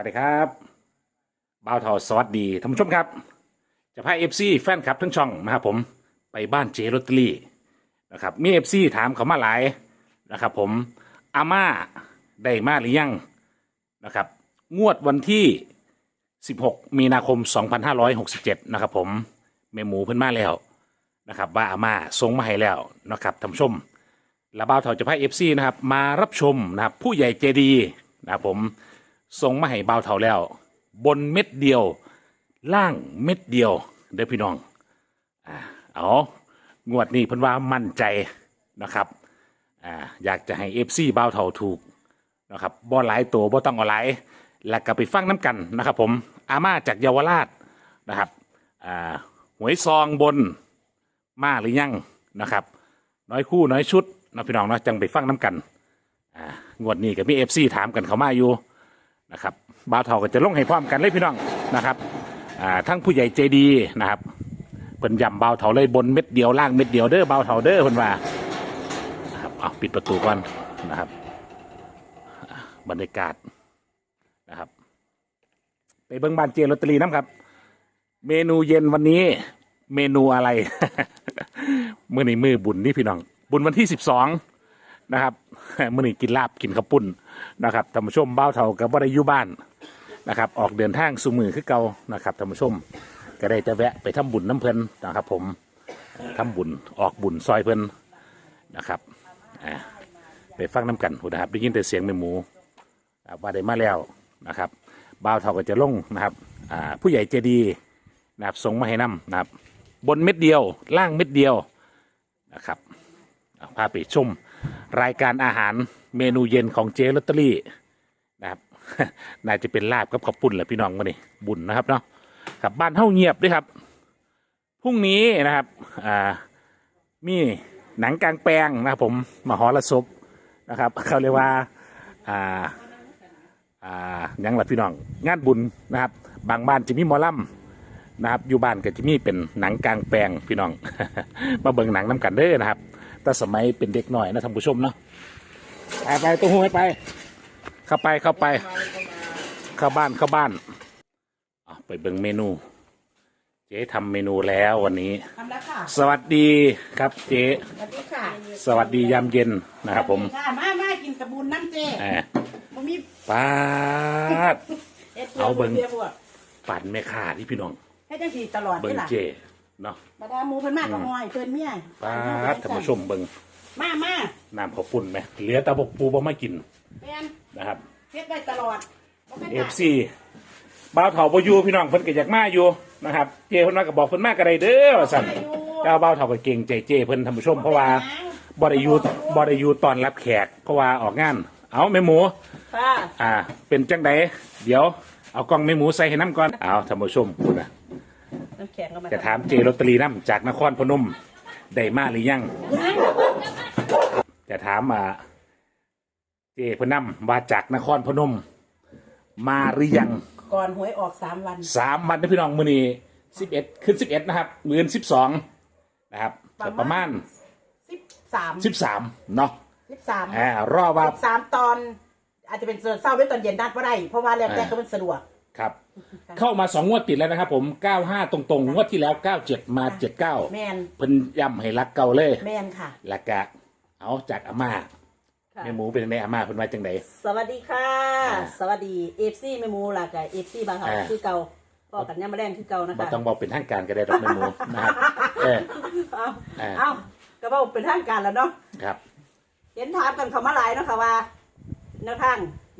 วัสดีครับบ่าวทาสวัสดีท่านผู้ชมครับ จะพาเอฟซีแฟนคลับทั้งช่องนะครับผมไปบ้านเจลอตเตอรี่นะครับมีเอฟซีถามเขามาหลายนะครับผมอาม่าได้มาหรือยังนะครับงวดวันที่ 16 มีนาคม 2567 นะครับผมเมหมูเพิ่นมาแล้วนะครับว่าอาม่าส่งมาให้แล้วนะครับท่านผู้ชมและบ่าวเถาจะพาเอฟซีนะครับมารับชมนะครับผู้ใหญ่เจดีนะครับผม ส่งมาให้บ่าวเถาแล้ว บนเม็ดเดียว ล่างเม็ดเดียวเด้อพี่น้องอ่าเอางวดนี้เพิ่นว่ามั่นใจนะครับอ่าอยากจะให้เอฟซีบ่าวเถาถูกนะครับบ่หลายตัวบ่ต้องเอาหลายแล้วก็ไปฟังน้ำกันนะครับ ผมอาม่าจากเยาวราชนะครับอ่าหวยซองบนมาหรือยังนะครับ น้อยคู่น้อยชุดนะพี่น้องเนาะจังไปฟังน้ำกันอ่างวดนี้กับมีเอฟซีถามกันเขามาอยู่ นะครับบ่าวเท่าก็จะลงให้พร้อมกันเลยพี่น้องนะครับอ่าทั้งผู้ใหญ่ใจดีนะครับเพิ่นย้ำบ่าวเท่าเลยบนเม็ดเดียวล่างเม็ดเดียวเด้อบ่าวเท่าเด้อเพิ่นว่านะครับเอาปิดประตูก่อนนะครับ บรรยากาศนะครับ ไปเบิ้งบานเจลอตเตอรี่น้ำครับ เมนูเย็นวันนี้ เมนูอะไร มื่อนี้มือบุญนี่พี่น้อง บุญวันที่สิบสอง นะครับ มื่อนี้กินลาบกินข้าวปุ้นนะครับท่านผู้ชมเบ้าเท่ากับว่าได้อยู่บ้านนะครับ ออกเดินทางสู่มือคือเก่านะครับท่านผู้ชมก็ได้จะแวะไปทำบุญน้ำเพลินนะครับ ผมทำบุญออกบุญซอยเพลินนะครับไปฟังน้ำกันหูนะครับได้ยินแต่เสียงแม่หมูว่าได้มาแล้วนะครับบ่าวเท่าก็จะลงนะครับผู้ใหญ่เจดีนะครับส่งมาให้น้ำนะครับ บนเม็ดเดียวล่างเม็ดเดียวนะครับเอาพาไปชม รายการอาหารเมนูเย็นของเจ๊ลอตเตอรี่นะครับน่าจะเป็นลาบกับข้าวปุ้นแหละพี่น้องมานี่บุญนะครับเนาะครับบ้านเฮาเงียบด้วยครับพรุ่งนี้นะครับอ่ามีหนังกลางแปลงนะครับผมมหรสพนะครับเขาเรียกว่าอ่าอ่ายังหลัพี่น้องงานบุญนะครับ บางบ้านจะมีมอลำนะครับอยู่บ้านก็จะมีเป็นหนังกลางแปลงพี่น้อง มาเบิ่งหนังน้ำกันเด้อนะครับ แต่สมัยเป็นเด็กหน่อยนะท่านผู้ชมเนาะไปไปตัวหูให้ไป เข้าไปเข้าไป เข้าบ้านเข้าบ้านอะไปเบิ่งเมนู เจ๊ทำเมนูแล้ววันนี้ ทำแล้วค่ะ สวัสดีครับเจ๊สวัสดีค่ะสวัสดียามเย็นนะครับผมสวัสดีค่ะมามากินกระบุนน้ำเจแหมบ่มีปาดเอ็ดเอาเบิ่งบียร์บวกปั่นแม่ค้าที่พี่น้องให้จังสีตลอดเบิ่นี่งล่ะเจ๊ เนาะบาดาหมูเพิ่นมากก็ห้อยเพิ่นเมียปาดท่านผู้ชมเบิ่งมามาน้ำข้าวปุ้นไหมเหลือแต่บกปูบ่มากินแม่นนะครับ เฮ็ดได้ตลอดบ่แม่นเอฟซีบ่าวเถาบ่อยู่พี่น้องเพิ่นก็อยากมาอยู่นะครับเจเพิ่นมาก็บอกเพิ่นมาก็ได้เด้อว่าซั่นเจ้าบ่าวเถาก็เก่งใจเจเพิ่นท่านผู้ชมเพราะว่าบ่ได้อยู่บ่ได้อยู่ตอนรับแขกเพราะว่าออกงาน เอาแม่หมู ค่ะอ่า เป็นจังไดเดี๋ยวเอากล้องแม่หมูใส่ให้น้ำก่อน เอาท่านผู้ชมคุณนะน้ำแข็งก็มาจะถามเจลอตเตอรี่น้ำจากนครพนมได้มาหรือยัง จะถามอ่าเจเพนนำว่าจากนครพนม มาหรือยังก่อนหวยออกสามวันสามวันนะพี่น้องมือนี้สิบเอ็ดขึ้นสิบเอ็ดนะครับมือนสิบสองนะครับก็ประมาณสิบสามสิบสามเนาะสิบสามอ่ารอว่าสิบสามตอน อาจจะเป็นเศร้าด้วยตอนเย็นนัดก็ได้เพราะว่าแล้วแต่ก็มันสะดวกครับ เข้ามาสองงวดติดแล้วนะครับผมเก้าห้าตรงๆงวดที่แล้วเก้าเจ็ดมาเจ็ดเก้าแมนเพิ่นย้ำให้รักเก่าเลยแมนค่ะ แล้วก็เอาจากอาม่าค่ะ แม่หมูเป็นยังไงอาม่าเพิ่นว่าจังได สวัสดีค่ะ อ่าสวัสดีเอฟซีแม่หมูหลักกับเอฟซีบางเขาอ่า คือเก่าก็กันย่ามาแรงคือเก่านะบ่คะต้องบอกเป็นทางการก็ได้ดอกแม่หมูนะครับเออ เอาอ่า เอาก็บอกเป็นทางการแล้วเนาะ ครับ เห็นถามกันเขามาหลายเนาะค่ะว่าแนวทาง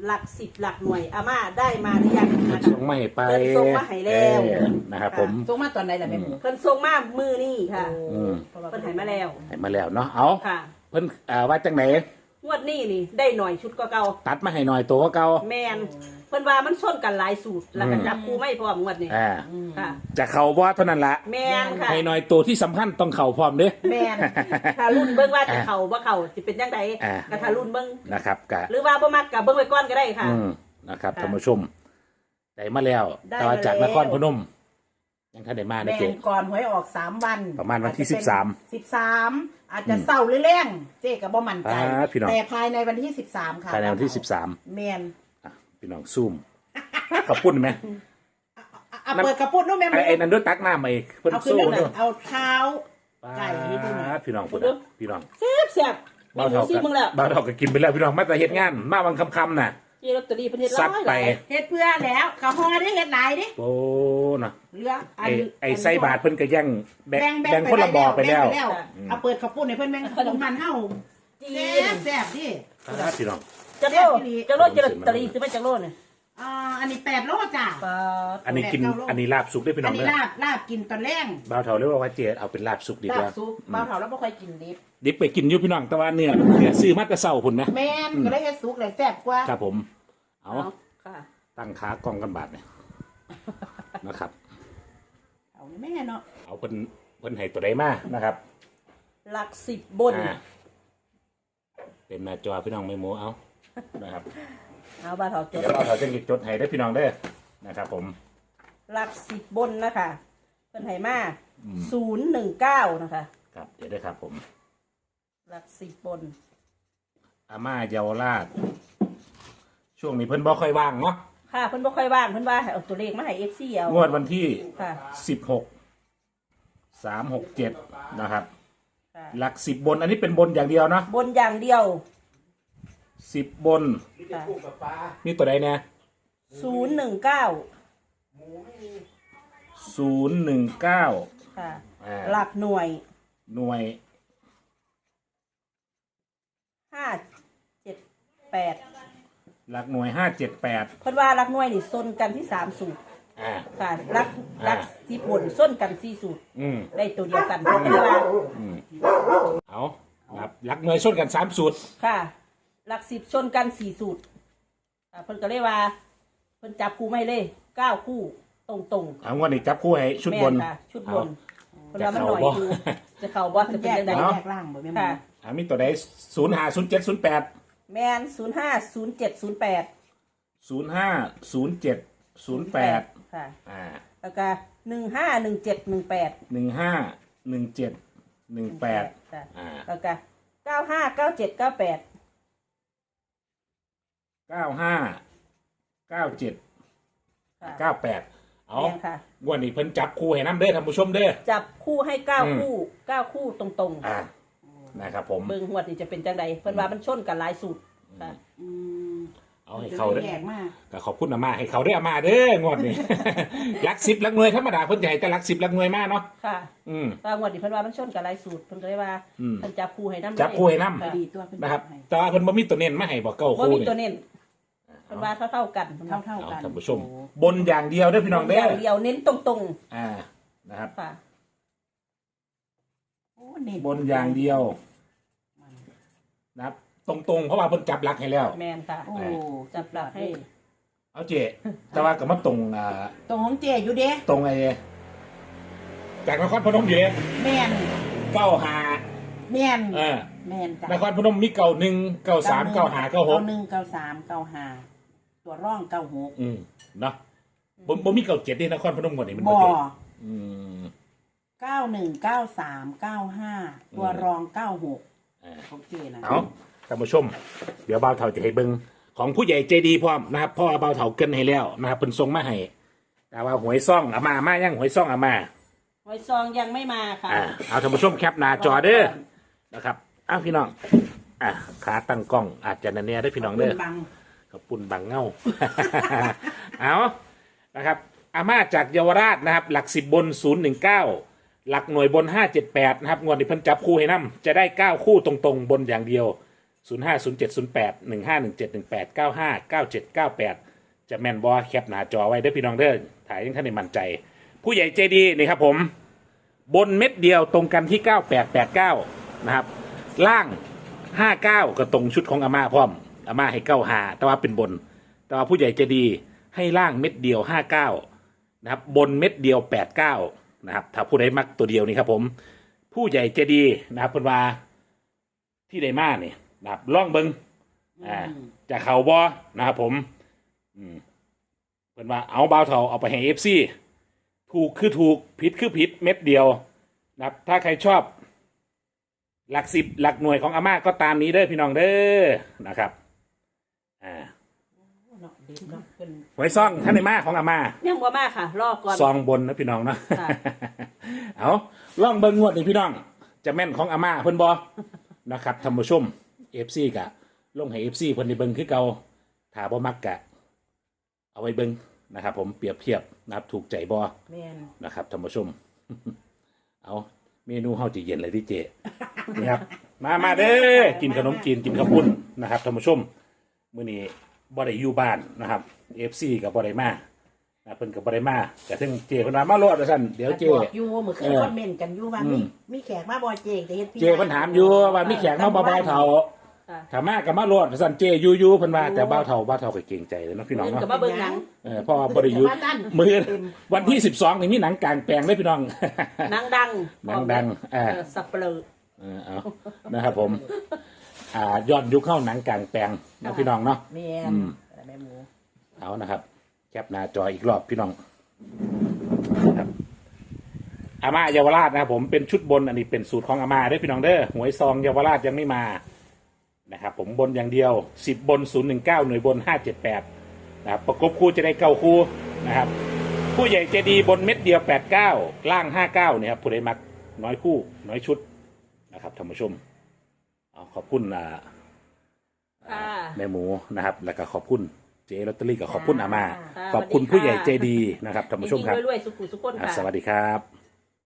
หลักสิบหลักหน่วยอาม่าได้มาหรือยังนะคะส่งมาให้ไปเพิ่นส่งมาให้แล้ว เออนะครับผม ส่งมาตอนไหนล่ะแม่หมูเพิ่นส่งมามือนี่ค่ะอืม เพิ่นให้มาแล้ว ให้มาแล้วเนาะเอาค่ะ เพิ่นอ่าว่าจังไหน งวดนี้นี่ ได้หน่อยชุดก็เก่าตัดมาให้หน่อยตัวเก่าแมนเพิ่นว่ามันชนกันหลายสูตรแล้วก็อืมจับคู่ไม่พร้อมงวดนี้อ่าค่ะ จะเข่าบ่เท่านั้นละแมนค่ะให้หน่อยตัวที่สำคัญต้องเข่าพร้อมเด้อ แมนถ้ารุ่นเบิ่งว่าจะอ่าเข่าบ่เข่าสิเป็นจังไดอ่า ก็ถ้ารุ่นเบิ่งนะครับกะหรือว่าบ่มักก็เบิ่งไว้ก่อนก็ได้ค่ะ อืมนะครับค่ะท่านผู้ชมได้มาแล้วได้แต่ว่าจากมาแล้วนครพนม ยังท่านได้มาแมนะเจ๊ นก่อนหวยออกสามวันประมาณวันที่อจจเป็สิบสามสิบสามอาจจะเศร้าหรือแรงเจ๊กับบ่มั่นใจ อ่าพี่น้อง แต่ภายในวันที่สิบสามค่ะภายในวันที่สิบสามแมนอะพี่น้องซูมขับปุ่นไหมเอาเปิดกระปุกนู้นแม่หไอ้มูไอ้นั่นด้วยตักหน้ามาอีกเพิ่นเอาขึ้นสู้เรื่องด้นั้วยนเอาเท้า ไก่นี่ดูหน่อยพี่น้องพูดนะ พี่น้องแซ่บแซ่บแม่บ้าวหมูเท่าซีกันมึงแล้วบ้าวเท่าก็กินไปแล้วพี่น้องมาแต่เฮ็ดงาน มาวันคำๆน่ะ เจลอตเตอรี่เพิ่นเฮ็ดซัร้ดอยหไปลยเฮ็ดเพื่อแล้วกระหอได้เฮ็ดหลายดิโอ้น่ะเหลืออัไอ้นไอ้ไส้บาทเพิ่นก็แย่งแบ่งแบ่งคนละบ่อไปแล้ว แบ่งเอาเปิดกระปุกให้เพิ่นแบ่งขนมมันเฮาจีแซ่นแซ่บดิ ครับพี่น้องจักโลจักโลเจลอตเตอรี่สิไปจักโลเนี่ย อ่าอันนี้แปดโลจ้ะปลาอันนี้กินแบ่งเก้าโลอันนี้ลาบสุกได้พี่น้อัอนงนี้เด้อลาบลาบกินตอนแรงบ้าวเท่าเรียกว่าเจเอาเป็นลาบสุกดีกลาบว่าซุปเบาเถาแล้วบ่ค่อยกินดิบดิบไปกินอยู่พี่น้องแต่ว่าเนื้อเนื้อซื้อมาแต่เช้าพุ่นนะแม่นก็เลยเฮ็ดสุกเลยแซ่บกว่าครับผมเอาเอาค่ะตั้งขากล้องกันบาทเนี่ยนะครับ เอานี่แม่เนาะเอาเพิ่นเพิ่นให้ตัวใดมานะครับหลักสิบบน อ่าเต็มหน้าจอพี่น้องไม่โมเอานะครับ เอาบาทเอาจดเดี๋ยวเราจะจดให้ได้อพี่น้องเด้อนะครับผม หลักสิบบนนะคะเพิ่นให้มาอืม ศูนย์หนึ่งเก้านะคะ ครับเดี๋ยวได้อครับผมหลักสิบบนอาม่าเยาวราช ช่วงนี้เพิ่นบ่ค่อยว่างเนาะค่ะเพิ่นบ่ค่อยว่างเพิ่นว่าให้เอาตัวเลขมาให้ FC เอางวดวันที่ค่ะสิบหกสามหกเจ็ดนะครับ ค่ะ หลักสิบบนอันนี้เป็นบนอย่างเดียวเนาะบนอย่างเดียว สิบบน ค่ะนี่ตัวใดเนี่ยศูนย์หนึ่งเก้าศูนย์หนึ่งเก้าค่ะอ่าหลักหน่วยหน่วยห้าเจ็ดแปดหลักหน่วยห้าเจ็ดแปดเพิ่นว่าหลักหน่วยนี่ส้นกันที่สามสูตรอ่า ค่ะหลักหลักอ่าสิบบนส้นกันสี่สูตรอืมได้ตัวเดียวกันเพิ่นก็เลยว่าอืมเอาครับหลักหน่วยส้นกันสามสูตรค่ะ หลักสิบชนกันสี่สูตรค่ะเพิ่นก็เลยว่าเพิ่นจับคู่ไม่เลยเก้าคู่ตรงตรงเอางวดนี้จับคู่ให้ๆชุดแม่บนค่ะชุดบนเอาเพิ่นว่ามันหน่อยจะเข้าบ่ดูจะเข้าบ่จะเป็นยังไงอาแยกล่างบ่แม่หมูค่ะ อ่ามีตัวใดศูนย์ห้าศูนย์เจ็ดศูนย์แปดแมนศูนย์ห้าศูนย์เจ็ดศูนย์แปดศูนย์ห้าศูนย์เจ็ดศูนย์แปดค่ะ อ่าแล้วก็หนึ่งห้าหนึ่งเจ็ดหนึ่งแปดหนึ่งห้าหนึ่งเจ็ดหนึ่งแปดค่ะอ่าแล้วก็เก้าห้าเก้าเจ็ดเก้าแปด เก้าห้าเก้าเจ็ดค่ะเก้าแปดเอาแม่นค่ะ งวดนี้เพิ่นจับคู่ให้น้ำเด้อท่านผู้ชมเด้อ จับคู่ให้เก้าอืม คู่เก้าคู่ตรงอ่านะครับผมๆเบิ่งหวดนี่จะเป็นจังใดเพิ่นว่ามันชนกันหลายสูตรค่ะ อืมเอาให้เขาเด้อแยกมากก็ขอบคุณอามาให้เขาได้อามาเด้องวดนี้ลักสิบลักหน่วยธรรมดาเพิ่นจะให้แต่ลักสิบลักหน่วยมากเนาะค่ะอืมแตางวดนี่เพิ่นว่ามันชนกันหลายสูตรเพิ่นก็เลยว่าอืมเพิ่นจับคู่ให้นำจับคู่ให้นำพอดีตัวเป็นนะครับ ให้แต่ว่าเพิ่นบ่มีตัวเน้นมาให้บอกเก้าว่าคู่มีนี่ตัวเน้น เพิ่นว่าเท่าๆกันเท่าเท่าเอาๆกันท่านผู้ชมบนอย่างเดียวเด้อพี่น้องอเด้อย่างเดียวเน้นตรงอ่านะครับ ๆค่ะโอ้เน้บนอย่างเดียวนะครับ ตรงๆ เพราะว่าเพิ่นจับหลักให้แล้ว แมนค่ะโอ้จับหลักให้ เอาเจแต่ว่าก็มาตรงอ่าตรงของเจอยู่เด้ตรงไอ้จากนครพนมอยู่เด้แม่นเก้าหาแม่นเออแม่นจ้ะนครพนมมีเก้าหนึ่งเก้าสามเก้าหาเก้าหกหนึ่งเก้าสามเก้าห้า ตัวร่องเก้าหกอืมเนาะบ่บ่มีเก้าเจ็ดที่นครพนมกว่านี้มันบ่เจ็ดอืมเก้าหนึ่งเก้าสามเก้าห้าตัวอืมรองเก้าหกอ่า โอเคนะเอาท่านผู้ชม เดี๋ยวบ่าวเถาจะให้เบิ่งของผู้ใหญ่ใจดีพร้อมนะครับพ่อบ่าวเถาเกินให้แล้วนะครับเพิ่นส่งมาให้แต่ว่าหวยซ่องอามามายังหวยซ่องอามาหอยซองยังไม่มาค่ะ อ่าเอาท่านผู้ชมแคปหน้าจอเด้อนะครับอ้าวพี่น้องอะขาตั้งกล้องอาจจะนันเนี่ยได้อพี่น้องเด้อ บัง ขอบปุ่นบังเงา เอานะครับอาม่าจากเยาวราชนะครับ หลักสิบบนศูนย์หนึ่งเก้าหลักหน่วยบนห้าเจ็ดแปดนะครับงวดนี้เพิ่นจับคู่ให้นํจะได้เก้าคู่ตรงๆ บนอย่างเดียวศูนย์ห้าศูนย์เจ็ดศูนย์แปดหนึ่งห้าหนึ่งเจ็ดหนึ่งแปดเก้าห้าเก้าเจ็ดเก้าแปดจะแมนบอแคปหน้าจอไว้เด้อพี่น้องเด้อถ่ายยังท่านในมั่นใจ ผู้ใหญ่ใจดีนี่ครับผม บนเม็ดเดียวตรงกันที่เก้าแปดแปดเก้านะครับ ล่างห้าเก้าก็ตรงชุดของอาม่าพร้อม อาม่าให้เก้าหาแต่ว่าเป็นบน แต่ว่าผู้ใหญ่ใจะดีให้ล่างเม็ดเดียวห้าเก้านะครับบนเม็ดเดียวแปดเก้านะครับถ้าผู้ใดมักตัวเดียวนี่ครับผมผู้ใหญ่ใจะดีนะครับเพิ่นว่าที่ไดมาเนี่ยนะครับล่องเบิงอ่าจะเข่าบอนะครับผมอืมเพิ่นว่าเอาเบาเถาเอาไปให้เอฟซีถูกคือถูกผิดคือผิดเม็ดเดียวนะครับถ้าใครชอบหลักสิบหลักหน่วยของอาม่าก็ตามนี้เด้อพี่น้องเด้อนะครับ อ่าเนาะเด็กเนาะเพิ่นหวยซองท่านในมาของอาม่ายังบ่มากค่ะ รอก่อน ซองบนนะพี่น้องเนาะค่ะ เอาล่องเบิ่งงวดนี่พี่น้อง จะแม่นของอาม่าเพิ่นบอ นะครับท่านผู้ชมเอฟซีกะ ลงให้เอฟซีเพิ่นได้เบิ่งคือเก่าถ้าบ่มักกะ เอาไว้เบิ่งนะครับ ผมเปรียบเทียบนะครับถูกใจบ่ แม่นนะครับท่านผู้ชม เอาเมนูเฮาจะเย็นเลยที่เจ นะครับ มามาเด้อกินขนมจีนกินข้าวปุ้นนะครับท่านผู้ชม มื้อนี้บ่ได้อยู่บ้านนะครับ FC กับบ่ได้มานะเพิ่นกับบ่ได้มาแต่ถึงเจเพิ่นว่ามาโลดว่าซั่นเดี๋ยวเจ บอกอยู่เมื่อคืนเออคอมเมนต์กันอยู่ว่าอืมีม มีแขกมาบ่เจจะเฮ็ดพี่เจเพิ่นถามอยู่ว่ามีแขกมาบ่บ่าวเฒ่าค่ะ ถ้ามาก็มาโลดว่าซั่นเจอยู่อยู่เพิ่นว่าแต่บ่าวเฒ่าบ่าวเฒ่าก็เกรงใจเลยเนาะพี่น้องเพิ่นเนาะก็มาเบิ่งหนังเออเพราะว่าบ่ได้อยู่มาตั้นมื้อเต็มวันที่12นี่มีหนังกลางแปลงเด้อพี่น้อง หนังดังหนังดังเออ่าอสับเปลือเออเอานะครับผม อ่าย้อนยุคเข้าหนังกลางแปลงนะพี่น้องเนาะ แม่นอืม แม่หมูเอานะครับ แคปหน้าจออีกรอบพี่น้องนะครับอาม่าเยาวราชนะครับผมเป็นชุดบนอันนี้เป็นสูตรของอาม่าเด้อพี่น้องเด้อหวยซองเยาวราชยังไม่มานะครับผมบนอย่างเดียวสิบบนศูนย์หนึ่งเก้าหน่วยบนห้าเจ็ดแปดนะครับประกบคู่จะได้เก้าคู่นะครับ ผู้ใหญ่เจดีบนเม็ดเดียวแปดเก้าล่างห้าเก้าเนี่ยครับผู้ใดมักน้อยคู่น้อยชุดนะครับท่านผู้ชม เอาขอบคุณอ่าค่ะแม่หมูนะครับ แล้วก็ขอบคุณเจลอตเตอรี่กับขอบคุณอาม่าค่ะขอบคุณสวัสดีค่ะผู้ใหญ่ใจดีนะครับท่านผู้ชมครับยิงๆรวยๆสุขุสุขคนอะค่ะ สวัสดีครับ